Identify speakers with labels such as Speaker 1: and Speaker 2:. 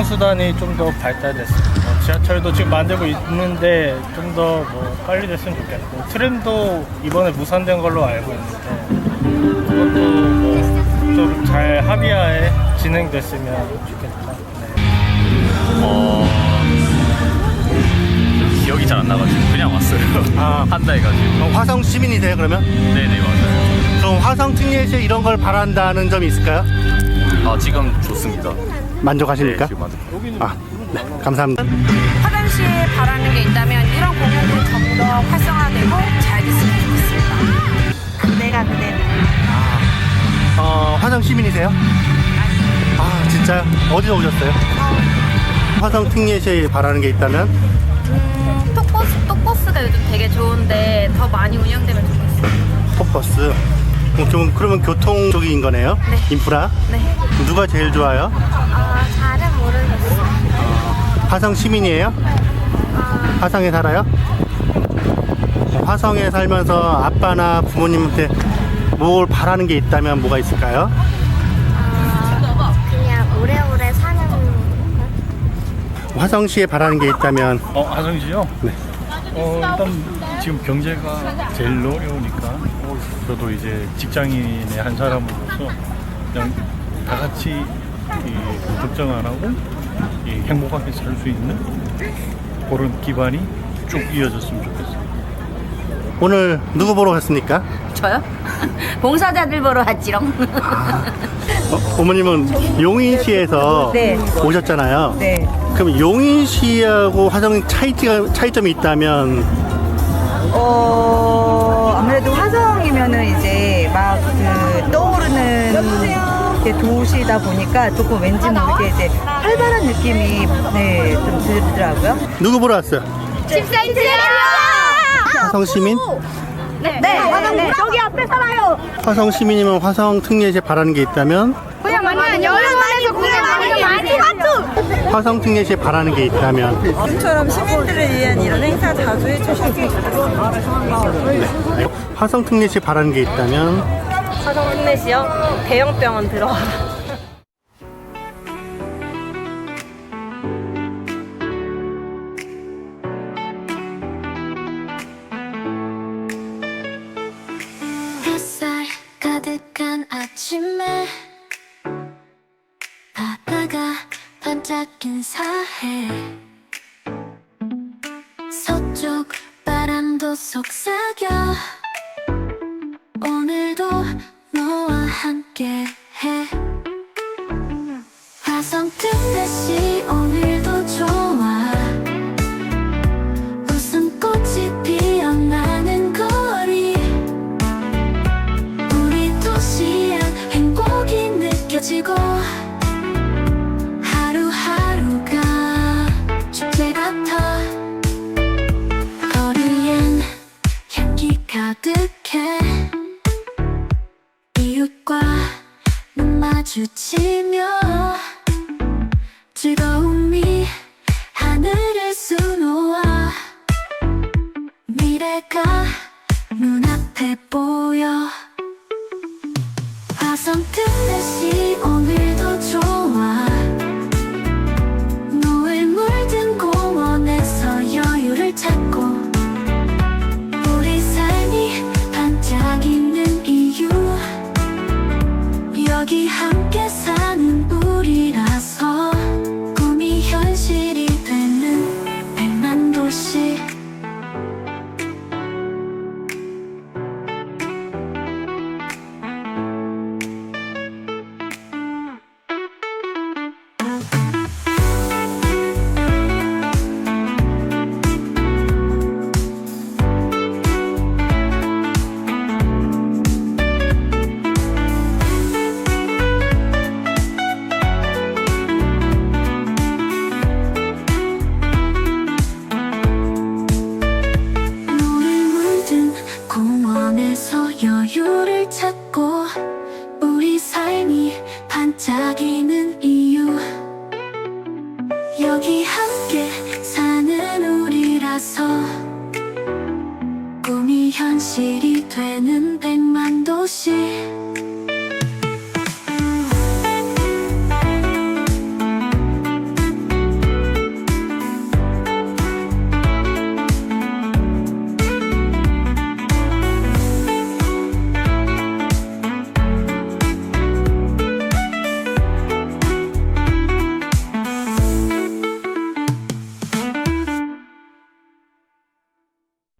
Speaker 1: 교통수단이 좀 더 발달됐습니다. 뭐 지하철도 지금 만들고 있는데 좀 더 뭐 빨리 됐으면 좋겠고 트램도 이번에 무산된 걸로 알고 있는데 그것도 뭐 좀 잘 합의하에 진행됐으면 좋겠다. 네.
Speaker 2: 어 기억이 잘 안 나가지고 그냥 왔어요.
Speaker 3: 아.
Speaker 2: 한다 해가지고.
Speaker 3: 어, 화성 시민이세요 그러면?
Speaker 2: 네네 맞아요.
Speaker 3: 그럼 화성 특례시에 이런 걸 바란다는 점이 있을까요?
Speaker 2: 아 지금 좋습니다.
Speaker 3: 만족하십니까?
Speaker 2: 네.
Speaker 3: 아, 네, 감사합니다.
Speaker 4: 화장실에 바라는 게 있다면 이런 공간들이 좀더 활성화되고 잘 됐으면 좋겠습니다. 그대가 그대.
Speaker 3: 어, 화성 시민이세요? 아, 진짜요? 어디서 오셨어요? 화성 특례시에 바라는 게 있다면?
Speaker 4: 음, 톡버스, 톡버스가 요즘 되게 좋은데 더 많이 운영되면 좋겠어요.
Speaker 3: 톡버스. 어, 좀 그러면 교통 쪽인 거네요?
Speaker 4: 네.
Speaker 3: 인프라?
Speaker 4: 네.
Speaker 3: 누가 제일 좋아요?
Speaker 4: 아, 잘은 모르겠어요.
Speaker 3: 화성 시민이에요? 화성에 살아요? 화성에 살면서 아빠나 부모님한테 뭘 바라는 게 있다면 뭐가 있을까요?
Speaker 5: 그냥 오래오래 사는
Speaker 3: 화성시에 바라는 게 있다면
Speaker 1: 어, 하성시요?
Speaker 3: 네.
Speaker 1: 어, 일단 지금 경제가 제일 어려우니까 어, 저도 이제 직장인의 한 사람으로서 그냥 다 같이 이, 걱정 안 하고 이, 행복하게 살 수 있는 그런 기반이 쭉 이어졌으면 좋겠어요.
Speaker 3: 오늘 누구 보러 갔습니까?
Speaker 6: 저요? 봉사자들 보러 왔지롱.
Speaker 3: 어, 어머님은 용인시에서
Speaker 6: 네.
Speaker 3: 오셨잖아요.
Speaker 6: 네.
Speaker 3: 그럼 용인시하고 화성 차이가 차이점이 있다면
Speaker 6: 어, 화성이면은 이제 막 그 떠오르는 이제 도시다 보니까 조금 왠지 모르게 이제 활발한 느낌이 네, 좀 들더라고요.
Speaker 3: 누구 보러 왔어요? 화성 시민?
Speaker 6: 네, 화성 네. 저기 앞에 살아요.
Speaker 3: 화성 시민이면 화성 특례시에 바라는 게 있다면
Speaker 4: 그냥 많이 여름만에서 공연 많이 많이
Speaker 3: 화성 특례시에 바라는 게 있다면
Speaker 7: 지금처럼 시민들을 위한 이런 행사 자주 해주셨으면 좋겠습니다.
Speaker 3: 화성 특례시에 바라는 게 있다면
Speaker 4: 화성 특례시요? 대형 병원 들어와라.
Speaker 5: 반짝 인사해. 서쪽 바람도 속삭여. 오늘도 너와 함께 해. 화성 뜨듯이 오 마주치며 즐거움이 하늘을 수놓아 미래가 눈앞에 보 같고 우리 삶이 반짝이는 이유. 여기 함께 사는 우리라서 꿈이 현실이 되는데